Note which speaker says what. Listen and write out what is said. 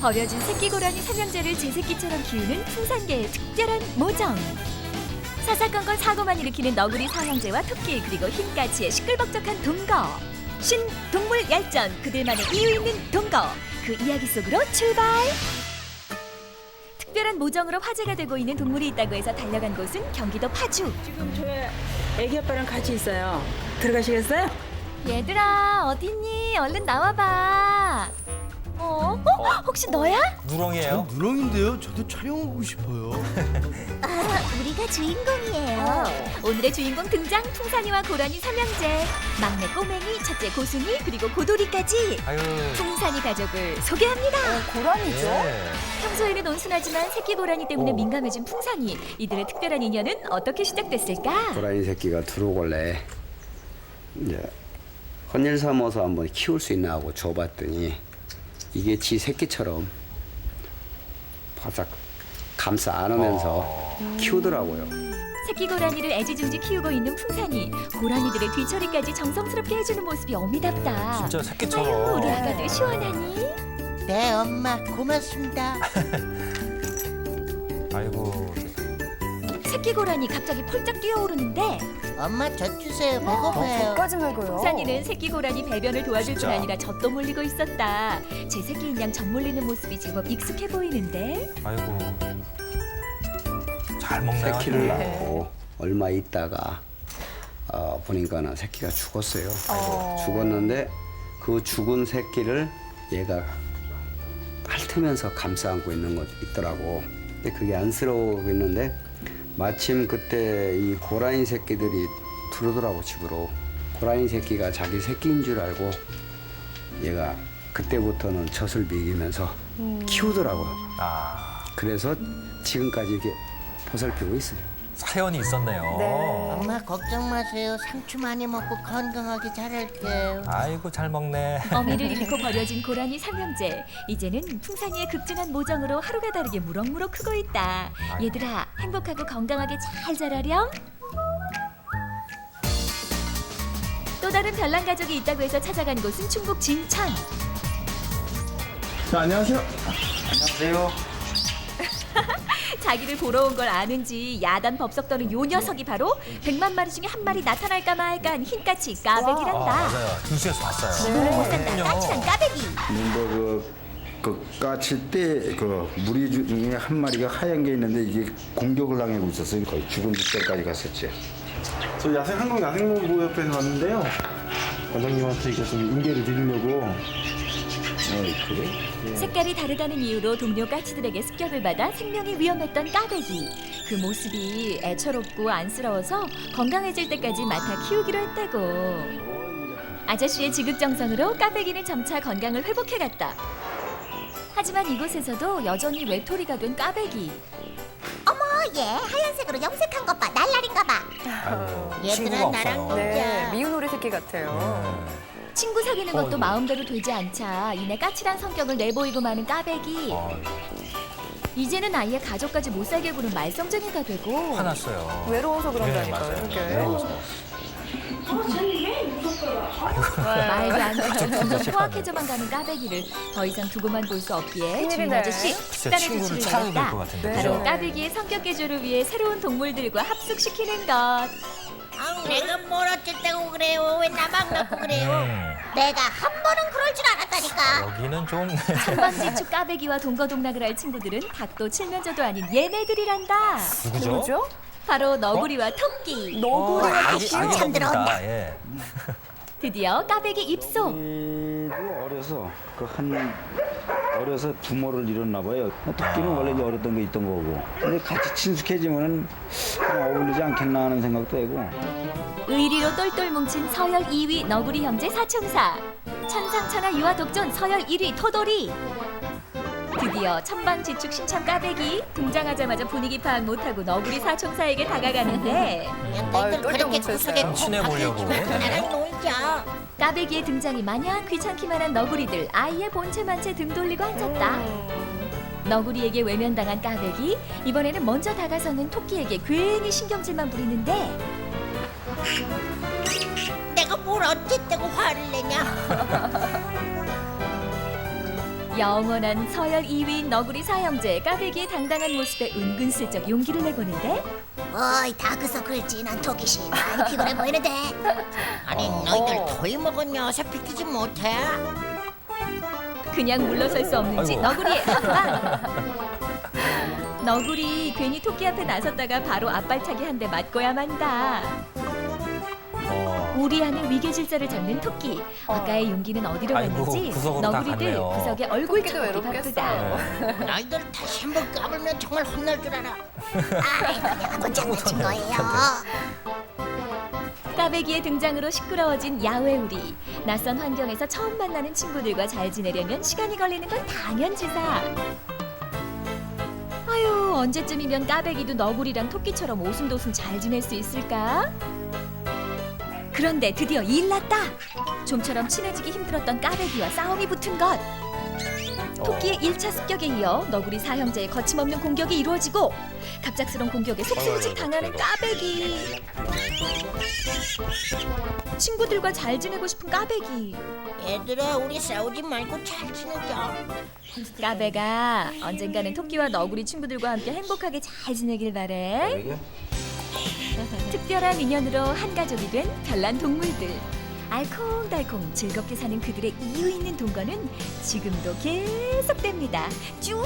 Speaker 1: 버려진 새끼 고라니 삼형제를 제 새끼처럼 키우는 풍산계의 특별한 모정. 사사건건 사고만 일으키는 너구리 사형제와 토끼 그리고 흰까치의 시끌벅적한 동거. 신 동물 열전 그들만의 이유 있는 동거. 그 이야기 속으로 출발. 특별한 모정으로 화제가 되고 있는 동물이 있다고 해서 달려간 곳은 경기도 파주.
Speaker 2: 지금 저희 애기 아빠랑 같이 있어요. 들어가시겠어요?
Speaker 1: 얘들아 어딨니? 얼른 나와봐. 어? 어? 혹시 너야?
Speaker 3: 누렁이에요?
Speaker 4: 누렁인데요. 저도 촬영하고 싶어요.
Speaker 1: 우리가 주인공이에요. 오늘의 주인공 등장 풍산이와 고라니 삼형제 막내 꼬맹이, 첫째 고순이 그리고 고돌이까지
Speaker 3: 아유.
Speaker 1: 풍산이 가족을 소개합니다.
Speaker 5: 고라니죠?
Speaker 3: 예.
Speaker 1: 평소에는 온순하지만 새끼 고라니 때문에
Speaker 3: 어.
Speaker 1: 민감해진 풍산이 이들의 특별한 인연은 어떻게 시작됐을까?
Speaker 6: 고라니 새끼가 들어오길래 이제 헌일 삼아서 한번 키울 수 있나 하고 줘봤더니 이게 지 새끼처럼 바싹 감싸 안으면서 키우더라고요.
Speaker 1: 새끼 고라니를 애지중지 키우고 있는 풍산이 고라니들의 뒤처리까지 정성스럽게 해주는 모습이 어미답다.
Speaker 3: 진짜
Speaker 1: 아유,
Speaker 3: 새끼처럼.
Speaker 1: 우리 아가들 시원하니?
Speaker 5: 네, 엄마 고맙습니다.
Speaker 3: 아이고.
Speaker 1: 새끼 고라니 갑자기 펄쩍 뛰어오르는데
Speaker 5: 엄마 젖 주세요. 배고파요.
Speaker 7: 저까지 먹어요.
Speaker 1: 풍산이는 새끼 고라니 배변을 도와줄 뿐
Speaker 3: 진짜.
Speaker 1: 아니라 젖도 몰리고 있었다. 제 새끼 인 양 젖 몰리는 모습이 제법 익숙해 보이는데
Speaker 3: 아이고. 잘 먹네요.
Speaker 6: 새끼를. 낳고 얼마 있다가 어, 보니까는 새끼가 죽었어요. 죽었는데 그 죽은 새끼를 얘가 핥으면서 감싸 안고 있는 것 있더라고. 근데 그게 안쓰러워 했는데 마침 그때 이 고라니 새끼들이 들어오더라고 집으로. 고라니 새끼가 자기 새끼인 줄 알고 얘가 그때부터는 젖을 먹이면서 키우더라고요.
Speaker 3: 아,
Speaker 6: 그래서 지금까지 이렇게 보살피고 있어요.
Speaker 3: 사연이 있었네요.
Speaker 5: 엄마 걱정 마세요. 상추 많이 먹고 건강하게 자랄게요.
Speaker 3: 아이고 잘 먹네.
Speaker 1: 어미를 잃고 버려진 고라니 삼형제 이제는 풍산이의 극진한 모정으로 하루가 다르게 무럭무럭 크고 있다. 얘들아 행복하고 건강하게 잘 자라렴. 또 다른 별난 가족이 있다고 해서 찾아간 곳은 충북 진천.
Speaker 4: 자, 안녕하세요.
Speaker 1: 자기를 보러 온 걸 아는지 야단 법석 떠는 요 녀석이 바로 백만 마리 중에 한 마리 나타날까 말까 한 흰까치
Speaker 3: 아,
Speaker 1: 까베기란다.
Speaker 3: 맞아요. 뉴스에서 봤어요.
Speaker 1: 눈을 못 산다. 까칠한 까베기.
Speaker 8: 근데 그, 그 까칠 때 그 무리 중에 한 마리가 하얀 게 있는데 이게 공격을 당하고 있었어요. 거의 죽은 직전까지 갔었지.
Speaker 4: 저 야생 한국 야생농구 협회에서 왔는데요. 원장님한테 이거 좀 인계를 드리려고.
Speaker 8: 어, 그래?
Speaker 1: 색깔이 다르다는 이유로 동료 까치들에게 습격을 받아 생명이 위험했던 까베기. 그 모습이 애처롭고 안쓰러워서 건강해질 때까지 맡아 키우기로 했다고. 아저씨의 지극정성으로 까베기는 점차 건강을 회복해갔다. 하지만 이곳에서도 여전히 외톨이가 된 까베기.
Speaker 9: 얘 하얀색으로 염색한 것 봐. 날라린가 봐.
Speaker 3: 아이고.
Speaker 5: 얘들아,
Speaker 3: 친구가
Speaker 5: 나랑
Speaker 3: 없어요.
Speaker 7: 네, 미운 오리 새끼 같아요.
Speaker 3: 네.
Speaker 1: 친구 사귀는 것도. 마음대로 되지 않자 이내 까칠한 성격을 내보이고 마는 까베기.
Speaker 3: 어,
Speaker 1: 이제는 아예 가족까지 못 살게 구는 말썽쟁이가 되고
Speaker 3: 화났어요.
Speaker 7: 외로워서
Speaker 3: 네,
Speaker 7: 그런다니까요.
Speaker 3: 맞아요.
Speaker 1: 말도 안 되는 포악해져만 가는 까베기를 더 이상 두고만 볼 수 없기에 주인. 아저씨
Speaker 3: 글쎄
Speaker 1: 식단의
Speaker 3: 친구를
Speaker 1: 조치를
Speaker 3: 찾아야 될 것
Speaker 1: 내렸다.
Speaker 3: 같은데.
Speaker 1: 바로
Speaker 3: 그죠?
Speaker 1: 까베기의 성격 개조를 위해 새로운 동물들과 합숙시키는 것.
Speaker 5: 아, 내가 뭘 어쨌다고 그래요? 왜 나만 갖고 그래요?
Speaker 3: 음,
Speaker 9: 내가 한 번은 그럴 줄 알았다니까.
Speaker 3: 여기는 좀
Speaker 1: 천방지축 까베기와 동거동락을 할 친구들은 닭도 칠면조도 아닌 얘네들이란다.
Speaker 7: 누구죠?
Speaker 1: 바로 너구리와 토끼.
Speaker 3: 어, 아기 아기
Speaker 9: 참
Speaker 3: 너구리다. 예.
Speaker 1: 드디어 까베기 입소.
Speaker 8: 이도 어려서 그 한 어려서 부모를 잃었나 봐요. 토끼는 원래 이제 어렸던 게 있던 거고. 근데 같이 친숙해지면은 좀 어울리지 않겠나 하는 생각도 하고.
Speaker 1: 의리로 똘똘 뭉친 서열 2위 너구리 형제 사총사 천상천하 유아 독존 서열 1위 토돌이 드디어 천방지축 신참 까베기 등장하자마자 분위기 파악 못하고 너구리 사총사에게 다가가는데
Speaker 5: 너희들
Speaker 7: 아유,
Speaker 5: 그렇게
Speaker 7: 똘똘 뭉쳐있어요.
Speaker 5: 구석에
Speaker 3: 친해 보려고.
Speaker 5: 나랑 놀자.
Speaker 1: 까베기의 등장이 마냥 귀찮기만 한 너구리들 아예 본체만 채등 돌리고 앉았다 너구리에게 외면당한 까베기 이번에는 먼저 다가서는 토끼에게 괜히 신경질만 부리는데
Speaker 5: 내가 뭘 어쨌다고 화를 내냐?
Speaker 1: 영원한 서열 2위인 너구리 사형제 까베기의 당당한 모습에 은근슬쩍 용기를 내보는데?
Speaker 9: 어이 다크서클 진한 토끼씨 많이 피곤해 보이는데.
Speaker 5: 아니 너희들 더위 먹었냐? 어서 비키지 못해?
Speaker 1: 그냥 물러설 수 없는지
Speaker 3: 아이고.
Speaker 1: 너구리의 한방 너구리 괜히 토끼 앞에 나섰다가 바로 앞발차기 한 대 맞고야 만다
Speaker 3: 어.
Speaker 1: 우리 안에 위계 질서를 잡는 토끼 아까의 용기는 어디로
Speaker 3: 아이고,
Speaker 1: 갔는지
Speaker 3: 구석으로 다
Speaker 1: 너구리들
Speaker 3: 갔네요.
Speaker 1: 구석에 얼굴
Speaker 7: 토끼도
Speaker 1: 찾기
Speaker 7: 외롭겠어요.
Speaker 1: 바쁘다
Speaker 5: 너희들 다시 한 번 까불면 정말 혼날 줄 알아.
Speaker 9: 아 그냥 한번 장난친 거예요
Speaker 1: 까베기의 등장으로 시끄러워진 야외 우리 낯선 환경에서 처음 만나는 친구들과 잘 지내려면 시간이 걸리는 건 당연지사 아유 언제쯤이면 까베기도 너구리랑 토끼처럼 오순도순 잘 지낼 수 있을까? 그런데 드디어 일 났다. 좀처럼 친해지기 힘들었던 까베기와 싸움이 붙은 것. 토끼의 1차 습격에 이어 너구리 사형제의 거침없는 공격이 이루어지고 갑작스런 공격에 속수무책 당하는 까베기. 친구들과 잘 지내고 싶은 까베기.
Speaker 5: 얘들아 우리 싸우지 말고 잘 지내자.
Speaker 1: 까베가 언젠가는 토끼와 너구리 친구들과 함께 행복하게 잘 지내길 바래 특별한 인연으로 한 가족이 된 별난 동물들. 알콩달콩 즐겁게 사는 그들의 이유 있는 동거는 지금도 계속됩니다. 쭉